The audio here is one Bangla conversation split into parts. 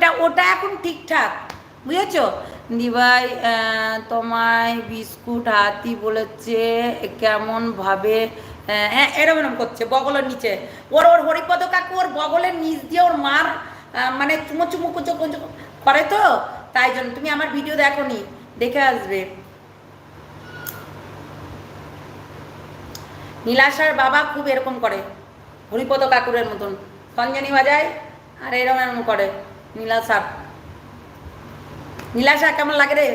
ওটা ওটা এখন ঠিকঠাক বুঝেছ? দিভাই তোমায় বিস্কুট হাতি বলেছে কেমন ভাবে আহ, হ্যাঁ এরম এরম করছে বগলের নিচে। ওর ওর হরিপদ কাকু ওর বগলের নিচ দিয়ে ওর মার মানে চুমো চুমো কুচো কুচো করে তো? তাই জন্য তুমি আমার ভিডিও দেখো নি দেখে আসবে। নীলাশার বাবা খুব এরকম করে হরিপদ কাকুরের মতন। খঞ্জনি বাজায় আর এরকম এরকম করে। নীলাশা নীলাশা কেমন লাগে রে?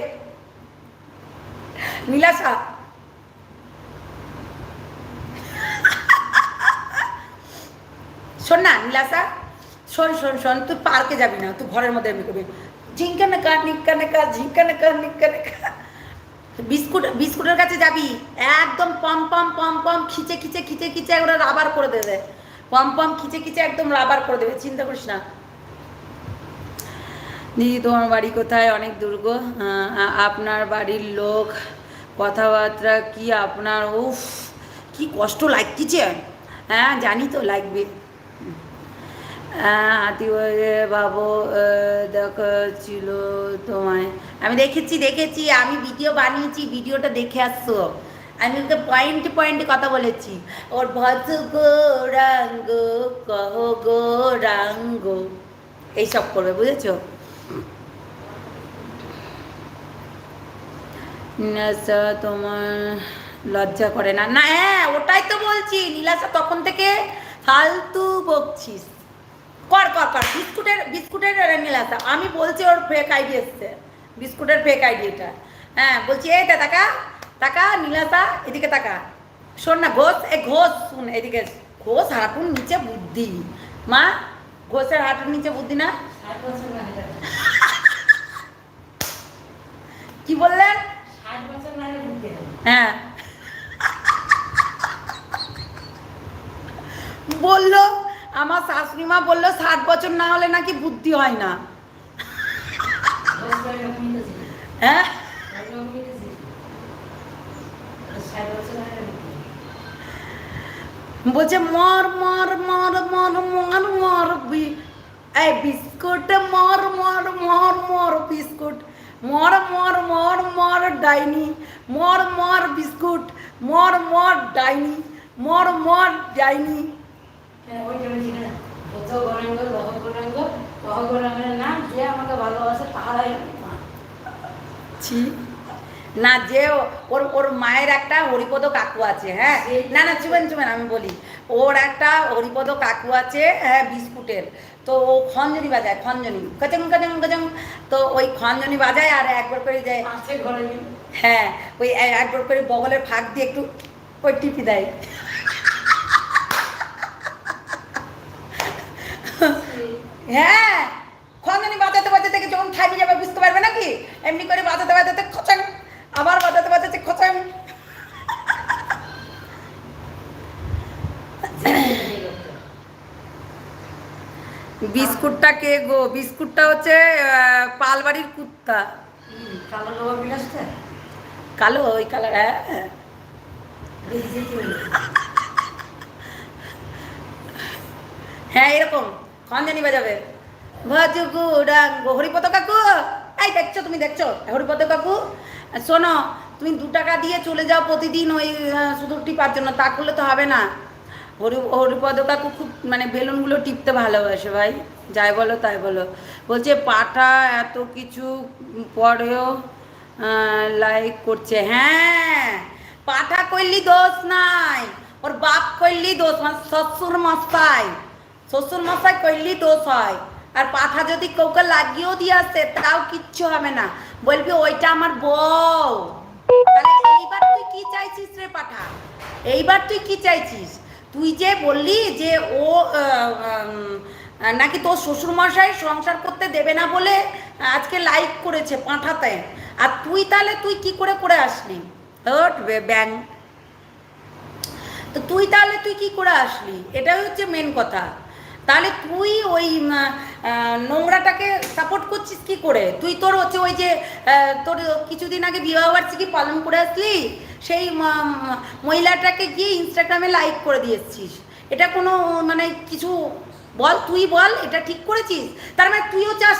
নীলা নীলাশা শোন না নীলাশা শোন শোন শোন, তুই পার্কে যাবি না, তুই ঘরের মধ্যে এমনি করবি। ঝিঙ্কা নেকা নিক্কা নেকা ঝিঙ্কা নেকা নিক্কা নেকা বিস্কুট, বিস্কুটের কাছে যাবি। একদম পম পম পম পম, খিচে খিচে খিচে খিচে ওরা রাবার করে দেবে। পম পম, খিচে খিচে, একদম রাবার করে দেবে। চিন্তা করিস না। দিদি তোমার বাড়ি কোথায়? অনেক দুর্গ আপনার বাড়ির লোক, কথাবার্তা কি আপনার? উফ, কি কষ্ট লাগতেছে। হ্যাঁ জানি তো লাগবে। হাতি বাবু দেখাচ্ছিল তোমায়। আমি দেখেছি দেখেছি, আমি ভিডিও বানিয়েছি ভিডিওটা দেখে আসছো। আমি ওকে পয়েন্ট পয়েন্টে কথা বলেছি। ওর ভজ গো রাঙ্গ কহ গো রাঙ্গ এইসব করবে, বুঝেছ? নীলাশা তোমার লজ্জা করে না। না হ্যাঁ ওটাই তো বলছি। নীলাশা তখন থেকে ফালতু বকছিস। কর কর কর। বিস্কুটের বিস্কুটের নীলাশা আমি বলছি ওর ফেক আইডি এসছে। বিস্কুটের ফেক আইডি এটা। হ্যাঁ বলছি এই তা তাকা তাকা নীলাশা এদিকে তাকা। শোন না ঘোষ এ ঘোষ শুন এদিকে ঘোষ হাঁটুর নিচে বুদ্ধি। মা ঘোষের হাঁটুর নিচে বুদ্ধি না? কি বললেন? হ্যাঁ বলল, আমার শাশুড়ি মা বলল, ষাট বছর না হলে নাকি বুদ্ধি হয় না। হ্যাঁ। বলছে, মর মর মর মর মর মর এই বিস্কুট মর মর মর মর ডাইনি মর মর বিস্কুট মর মর ডাইনি মর মর ডাইনি। ছি। না যে ওর ওর মায়ের একটা হরিপদ কাকু আছে হ্যাঁ? না না চুবেন চুবেন আমি বলি ওর একটা হরিপদ কাকু আছে হ্যাঁ বিস্কুটের। তো ও খঞ্জনি বাজায় খঞ্জনি। কচং কচং কচং। তো ওই খঞ্জনি বাজায় আর একবার করে যায় হ্যাঁ ওই একবার করে বগলের ফাঁক দিয়ে একটু ওই টিপি দেয়। হ্যাঁ খঞ্জনি বাজাতে বাজাতে কি যখন থাকি যাবে বুঝতে পারবে নাকি? এমনি করে বাজাতে বাজাতে খচাং আবার বাজাতে বাজাতে খচাং বিস্কুটটা কে গো বিস্কুটটা হচ্ছে পালবাড়ির কুত্তা। কালো ওই কালার হ্যাঁ। হ্যাঁ এরকম। খঞ্জানি বাজাবে। ভজ গুড়াঙ্গ। হরিপদ কাকু এই দেখছ তুমি দেখছ? হরিপদ কাকু শোনো তুমি দু টাকা দিয়ে চলে যাও প্রতিদিন ওই শুধু টিপার জন্য তা করলে তো হবে না। হরি হরিপদ খুব মানে বেলুনগুলো টিপতে ভালোবাসে ভাই। যাই বলো তাই বলো। বলছে, পাঠা এত কিছু পরেও লাইক করছে। হ্যাঁ পাঠা করলি দোষ নাই, ওর বাপ করলি দোষ মানে শ্বশুর মশাই শ্বশুর মশাই করলি দোষ হয়। আর পাঠা যদি কাউকে লাগিয়েও দিয়ে আসে, তাও কিচ্ছু হবে না। বলবি, ওইটা আমার বউ। তাহলে এইবার তুই কি চাইছিস রে পাঠা? এইবার তুই কি চাইছিস? তুই যে বললি যে ও নাকি তোর শ্বশুরমশাই সংসার করতে দেবে না বলে আজকে লাইক করেছে পাঠাতে। আর তুই তাহলে তুই কি করে করে আসলি? Hot bang. তো তুই তাহলে তুই কি করে আসলি? এটাই হচ্ছে মেন কথা। তাহলে তুই ওই নোংরাটাকে সাপোর্ট করছিস কি করে? তুই তোর হচ্ছে ওই যে তোর কিছুদিন আগে বিবাহ বার্ষিকী পালন করে আসলি সেই মহিলাটাকে গিয়ে ইনস্টাগ্রামে লাইক করে দিয়েছিস এটা কোনো মানে কিছু বল, তুই বল, এটা ঠিক করেছিস? তার মানে তুইও চাস